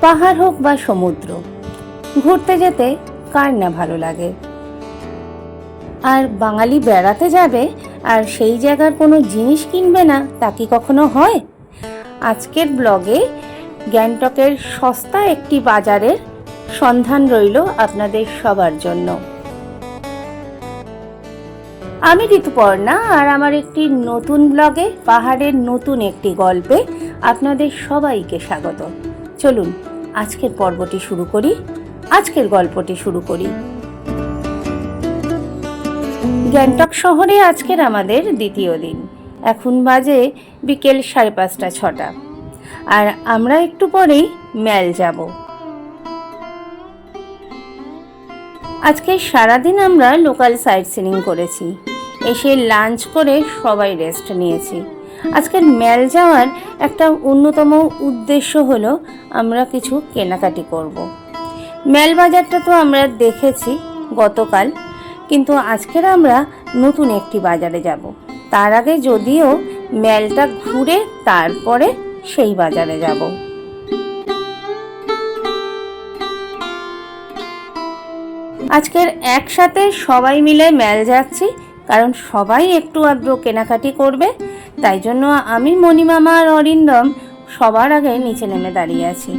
পাহাড় হোক বা সমুদ্র, ঘুরতে যেতে কার না ভালো লাগে? আর বাঙালি বেড়াতে যাবে আর সেই জায়গার কোনো জিনিস কিনবে না, তা কি কখনো হয়? আজকের ব্লগে গ্যাংটকের সস্তা একটি বাজারের সন্ধান রইল আপনাদের সবার জন্য। আমি ঋতুপর্ণা আর আমার একটি নতুন ব্লগে পাহাড়ের নতুন একটি গল্পে আপনাদের সবাইকে স্বাগত। চলুন, আজকের পর্বটি শুরু করি, আজকের গল্পটি শুরু করি। গ্যাংটক শহরে আজকের আমাদের দ্বিতীয় দিন। এখন বাজে বিকেল সাড়ে পাঁচটা ছটা। আর আমরা একটু পরেই ম্যাল যাব। আজকে সারাদিন আমরা লোকাল সাইট সিনিং করেছি। এসে লাঞ্চ করে সবাই রেস্ট নিয়েছি। আজকের ম্যাল যাওয়ার একটা অন্যতম উদ্দেশ্য হলো আমরা কিছু কেনাকাটি করব। ম্যাল বাজারটা তো আমরা দেখেছি গতকাল, কিন্তু আজকের আমরা নতুন একটি বাজারে যাব। তার আগে যদিও ম্যালটা ঘুরে তারপরে সেই বাজারে যাব। আজকের একসাথে সবাই মিলে ম্যাল যাচ্ছি। কারণ সবাই একটু আধটু কেনাকাটি করবে, তাই জন্য আমি মণিমামা আর অরিন্দম সবার আগে নিচে নেমে দাঁড়িয়ে আছি।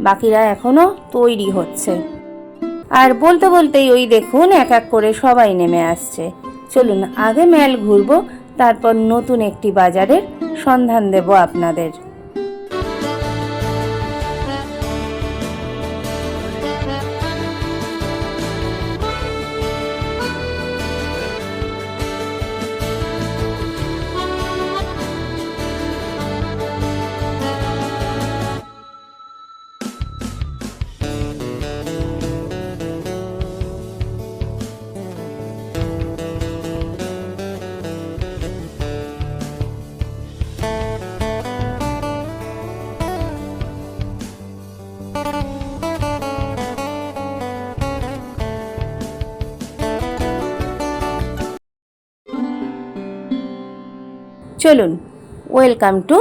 বাকিরা এখনও তৈরি হচ্ছে। আর বলতে বলতেই ওই দেখুন এক এক করে সবাই নেমে আসছে। চলুন আগে ম্যাল ঘুরবো, তারপর নতুন একটি বাজারের সন্ধান দেব আপনাদের। চলুন ওয়েলকাম টু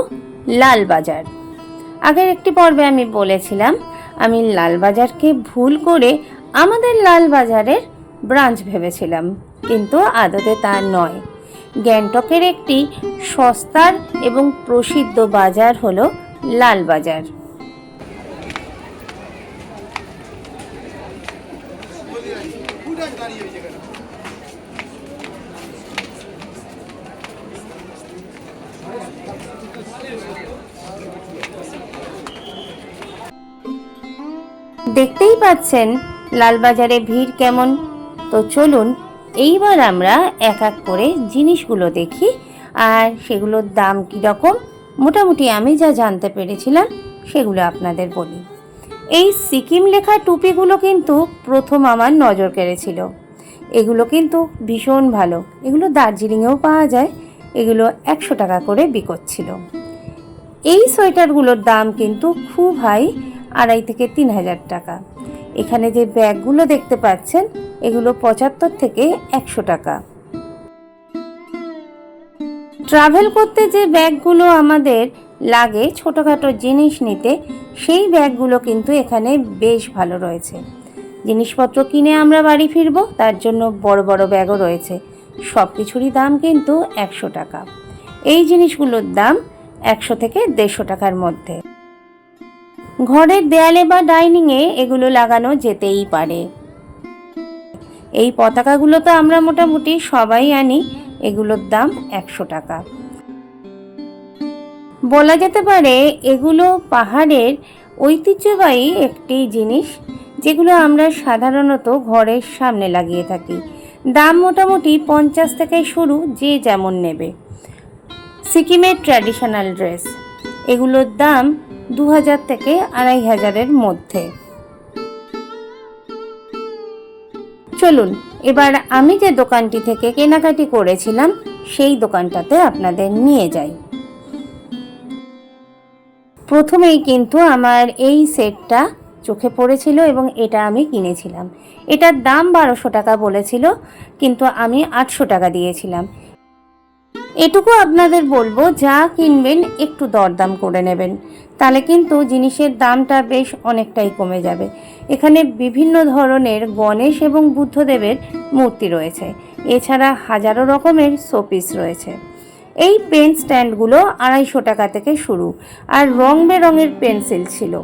লালবাজার আগের একটি পর্বে আমি বলেছিলাম, আমি লালবাজারকে ভুল করে আমাদের লালবাজারের ব্রাঞ্চ ভেবেছিলাম, কিন্তু আদতে তা নয়। গ্যাংটকের একটি সস্তার এবং প্রসিদ্ধ বাজার হলো লালবাজার দেখতেই পাচ্ছেন লালবাজারে ভিড় কেমন। তো চলুন, এইবার আমরা এক এক করে জিনিসগুলো দেখি আর সেগুলোর দাম কীরকম মোটামুটি আমি যা জানতে পেরেছিলাম সেগুলো আপনাদের বলি। এই সিকিম লেখা টুপিগুলো কিন্তু প্রথম আমার নজর কেড়েছিল। এগুলো কিন্তু ভীষণ ভালো। এগুলো দার্জিলিংয়েও পাওয়া যায়। এগুলো একশো টাকা করে বিকোচ্ছিল। এই সোয়েটারগুলোর দাম কিন্তু খুব হাই। আড়াই থেকে তিন হাজার টাকা। এখানে যে ব্যাগগুলো দেখতে পাচ্ছেন, এগুলো পঁচাত্তর থেকে একশো টাকা। ট্রাভেল করতে যে ব্যাগগুলো আমাদের লাগে ছোটোখাটো জিনিস নিতে, সেই ব্যাগগুলো কিন্তু এখানে বেশ ভালো রয়েছে। জিনিসপত্র কিনে আমরা বাড়ি ফিরবো, তার জন্য বড় বড় ব্যাগও রয়েছে। সব কিছুরই দাম কিন্তু একশো টাকা। এই জিনিসগুলোর দাম একশো থেকে দেড়শো টাকার মধ্যে। ঘরের দেয়ালে বা ডাইনিংয়ে এগুলো লাগানো যেতেই পারে। এই পতাকাগুলো তো আমরা মোটামুটি সবাই আনি, এগুলোর দাম একশো টাকা। বলা যেতে পারে এগুলো পাহাড়ের ঐতিহ্যবাহী একটি জিনিস, যেগুলো আমরা সাধারণত ঘরের সামনে লাগিয়ে থাকি। দাম মোটামুটি পঞ্চাশ থেকে শুরু যে যেমন নেবে। সিকিমের ট্র্যাডিশনাল ড্রেস, এগুলোর দাম দু হাজার থেকে আড়াই হাজারের মধ্যে। চলুন, এবার আমি যে দোকানটি থেকে কেনাকাটি করেছিলাম, সেই দোকানটাতে আপনাদের নিয়ে যাই। প্রথমেই কিন্তু আমার এই সেটটা চোখে পড়েছিল এবং এটা আমি কিনেছিলাম। এটার দাম বারোশো টাকা বলেছিল, কিন্তু আমি আটশো টাকা দিয়েছিলাম। এটুকু আপনাদের বলব, যা কিনবেন একটু দরদাম করে নেবেন। তাহলে কিন্তু জিনিসের দামটা বেশ অনেকটাই কমে যাবে। এখানে বিভিন্ন ধরনের গণেশ এবং বুদ্ধদেবের মূর্তি রয়েছে। এছাড়া হাজারো রকমের শোপিস রয়েছে। এই পেন স্ট্যান্ডগুলো আড়াইশো টাকা থেকে শুরু, আর রং বেরঙের পেন্সিল ছিল।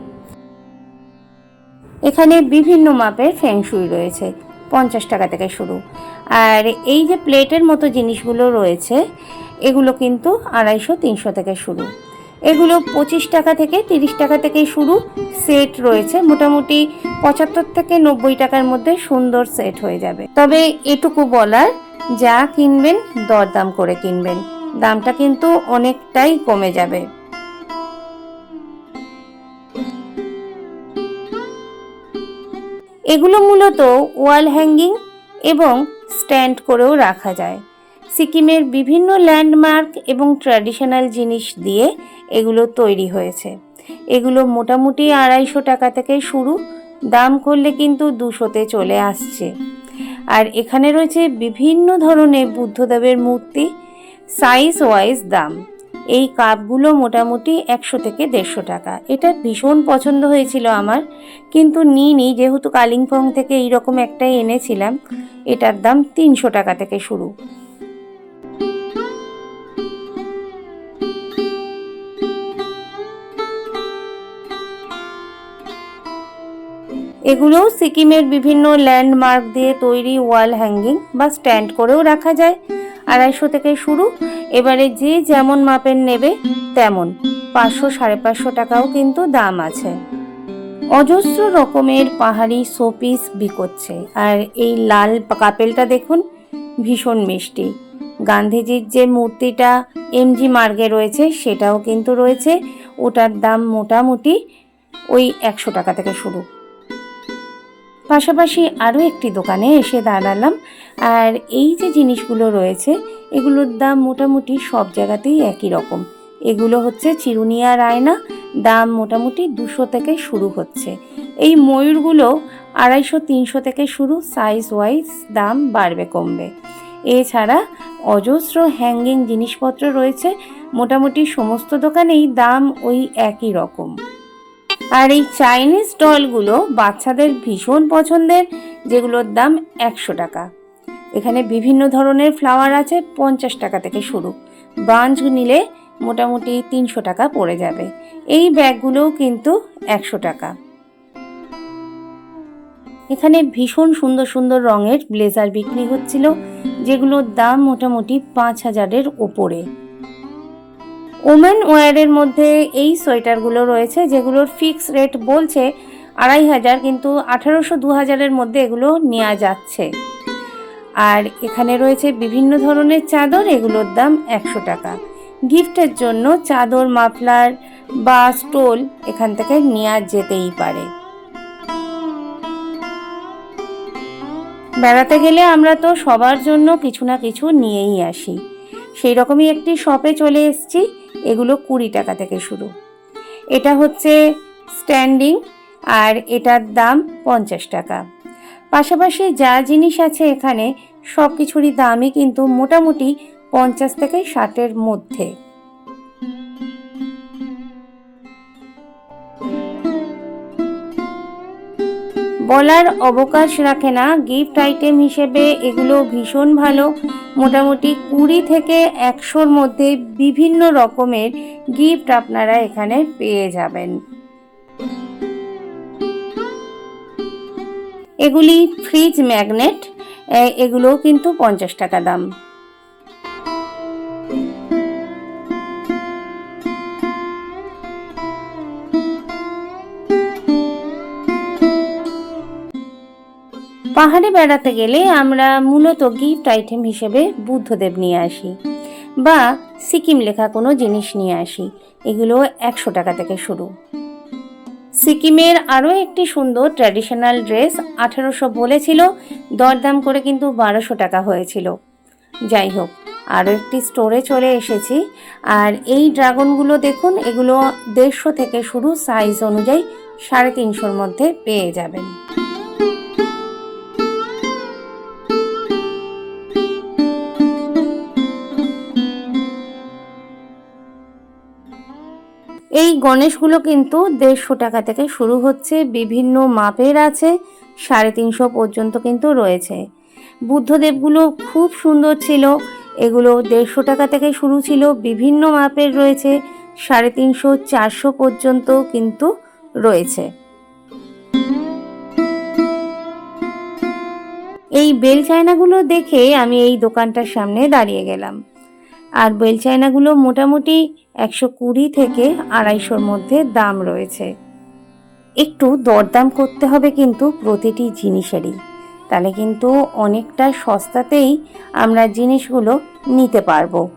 এখানে বিভিন্ন মাপের ফ্যাংশুই রয়েছে। পঞ্চাশ টাকা থেকে শুরু। আর এই যে প্লেটের মতো জিনিসগুলো রয়েছে, এগুলো কিন্তু আড়াইশো, তিনশো থেকে শুরু। এগুলো পঁচিশ টাকা থেকে তিরিশ টাকা থেকে শুরু সেট রয়েছে। মোটামুটি পঁচাত্তর থেকে নব্বই টাকার মধ্যে সুন্দর সেট হয়ে যাবে। তবে এটুকু বলার, যা কিনবেন, দরদাম করে কিনবেন। দামটা কিন্তু অনেকটাই কমে যাবে। এগুলো মূলত ওয়াল হ্যাঙ্গিং এবং স্ট্যান্ড করেও রাখা যায়। সিকিমের বিভিন্ন ল্যান্ডমার্ক এবং ট্র্যাডিশনাল জিনিস দিয়ে এগুলো তৈরি হয়েছে। এগুলো মোটামুটি আড়াইশো টাকা থেকে শুরু, দাম করলে কিন্তু দুশোতে চলে আসছে। আর এখানে রয়েছে বিভিন্ন ধরনের বুদ্ধদেবের মূর্তি সাইজ ওয়াইজ দাম। এই কাপগুলো মোটামুটি একশো থেকে দেড়শো টাকা। এটা ভীষণ পছন্দ হয়েছিল আমার, কিন্তু নিইনি, যেহেতু কালিম্পং থেকে এইরকম একটাই এনেছিলাম, এটার দাম তিনশো টাকা থেকে শুরু। এগুলোও সিকিমের বিভিন্ন ল্যান্ডমার্ক দিয়ে তৈরি ওয়াল হ্যাঙ্গিং বা স্ট্যান্ড করেও রাখা যায়। আড়াইশো থেকে শুরু। এবারে যে যেমন মাপের নেবে, তেমন। পাঁচশো, সাড়ে পাঁচশো টাকাও কিন্তু দাম আছে। অজস্র রকমের পাহাড়ি শোপিস বিকোচ্ছে। আর এই লাল কাপেলটা দেখুন, ভীষণ মিষ্টি। গান্ধীজির যে মূর্তিটা এমজি মার্গে রয়েছে, সেটাও কিন্তু রয়েছে। ওটার দাম মোটামুটি ওই একশো টাকা থেকে শুরু। পাশাপাশি আরও একটি দোকানে এসে দাঁড়ালাম। আর এই যে জিনিসগুলো রয়েছে, এগুলোর দাম মোটামুটি সব জায়গাতেই একই রকম। এগুলো হচ্ছে চিরুনিয়া রায়না, দাম মোটামুটি দুশো থেকে শুরু হচ্ছে। এই ময়ূরগুলো আড়াইশো, তিনশো থেকে শুরু সাইজ ওয়াইজ দাম বাড়বে, কমবে। এছাড়া অজস্র হ্যাঙ্গিং জিনিসপত্র রয়েছে। মোটামুটি সমস্ত দোকানেই দাম ওই একই রকম। আর এই চাইনিজ ডলগুলো বাচ্চাদের ভীষণ পছন্দের, যেগুলোর দাম একশো টাকা। এখানে বিভিন্ন ধরনের ফ্লাওয়ার আছে, পঞ্চাশ টাকা থেকে শুরু। বাঞ্চ নিলে মোটামুটি তিনশো টাকা পড়ে যাবে। এই ব্যাগগুলোও কিন্তু একশো টাকা। এখানে ভীষণ সুন্দর সুন্দর রঙের ব্লেজার বিক্রি হচ্ছিল, যেগুলোর দাম মোটামুটি পাঁচ হাজারের ওপরে। ওমেন ওয়্যারের মধ্যে এই সোয়েটারগুলো রয়েছে, যেগুলোর ফিক্স রেট বলছে আড়াই হাজার, কিন্তু আঠারোশো দু হাজারের মধ্যে এগুলো নেওয়া যাচ্ছে। আর এখানে রয়েছে বিভিন্ন ধরনের চাদর, এগুলোর দাম একশো টাকা। গিফটের জন্য চাদর, মাফলার বা স্টোল এখান থেকে নেওয়া যেতেই পারে। বেড়াতে গেলে আমরা তো সবার জন্য কিছু না কিছু নিয়েই আসি। সেই রকমই একটি শপে চলে এসেছি। এগুলো কুড়ি টাকা থেকে শুরু। এটা হচ্ছে স্ট্যান্ডিং আর এটার দাম পঞ্চাশ টাকা। পাশাপাশি যা জিনিস আছে এখানে সব কিছুরই দামই কিন্তু মোটামুটি পঞ্চাশ থেকে ষাটের মধ্যে। বলার অবকাশ রাখে না। গিফট আইটেম হিসেবে এগুলো ভীষণ ভালো। মোটামুটি কুড়ি থেকে একশোর মধ্যে বিভিন্ন রকমের গিফট আপনারা এখানে পেয়ে যাবেন। এগুলি ফ্রিজ ম্যাগনেট এগুলোও কিন্তু পঞ্চাশ টাকা দাম। পাহাড়ে বেড়াতে গেলে আমরা মূলত গিফট আইটেম হিসেবে বুদ্ধদেব নিয়ে আসি বা সিকিম লেখা কোনো জিনিস নিয়ে আসি। এগুলো একশো টাকা থেকে শুরু। সিকিমের আরও একটি সুন্দর ট্র্যাডিশনাল ড্রেস আঠারোশো বলেছিল, দরদাম করে কিন্তু বারোশো টাকা হয়েছিল। যাই হোক, আরও একটি স্টোরে চলে এসেছি। আর এই ড্রাগনগুলো দেখুন, এগুলো দেড়শো থেকে শুরু সাইজ অনুযায়ী সাড়ে তিনশোর মধ্যে পেয়ে যাবেন। এই গণেশগুলো কিন্তু দেড়শো টাকা থেকে শুরু হচ্ছে, বিভিন্ন মাপের আছে, সাড়ে তিনশো পর্যন্ত কিন্তু রয়েছে। বুদ্ধদেবগুলো খুব সুন্দর ছিল, এগুলো দেড়শো টাকা থেকে শুরু ছিল, বিভিন্ন মাপের রয়েছে, সাড়ে তিনশো, চারশো পর্যন্ত কিন্তু রয়েছে। এই বেল চায়নাগুলো দেখে আমি এই দোকানটার সামনে দাঁড়িয়ে গেলাম। আর বেল চায়নাগুলো মোটামুটি একশো কুড়ি থেকে আড়াইশোর মধ্যে দাম রয়েছে। একটু দরদাম করতে হবে কিন্তু প্রতিটি জিনিসেরই। তাহলে কিন্তু অনেকটা সস্তাতেই আমরা জিনিসগুলো নিতে পারব।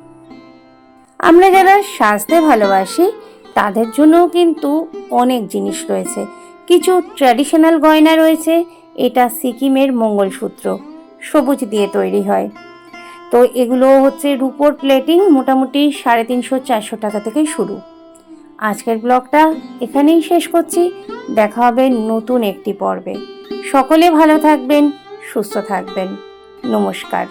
আমরা যারা সাজতে ভালোবাসি, তাদের জন্যও কিন্তু অনেক জিনিস রয়েছে। কিছু ট্র্যাডিশনাল গয়না রয়েছে, এটা সিকিমের মঙ্গলসূত্র। সবুজ দিয়ে তৈরি হয়। তো এগুলো হচ্ছে রুপোর প্লেটিং মোটামুটি সাড়ে তিনশো, চারশো টাকা থেকে শুরু। আজকের ব্লগটা এখানেই শেষ করছি। দেখা হবে নতুন একটি পর্বে। সকলে ভালো থাকবেন, সুস্থ থাকবেন। নমস্কার।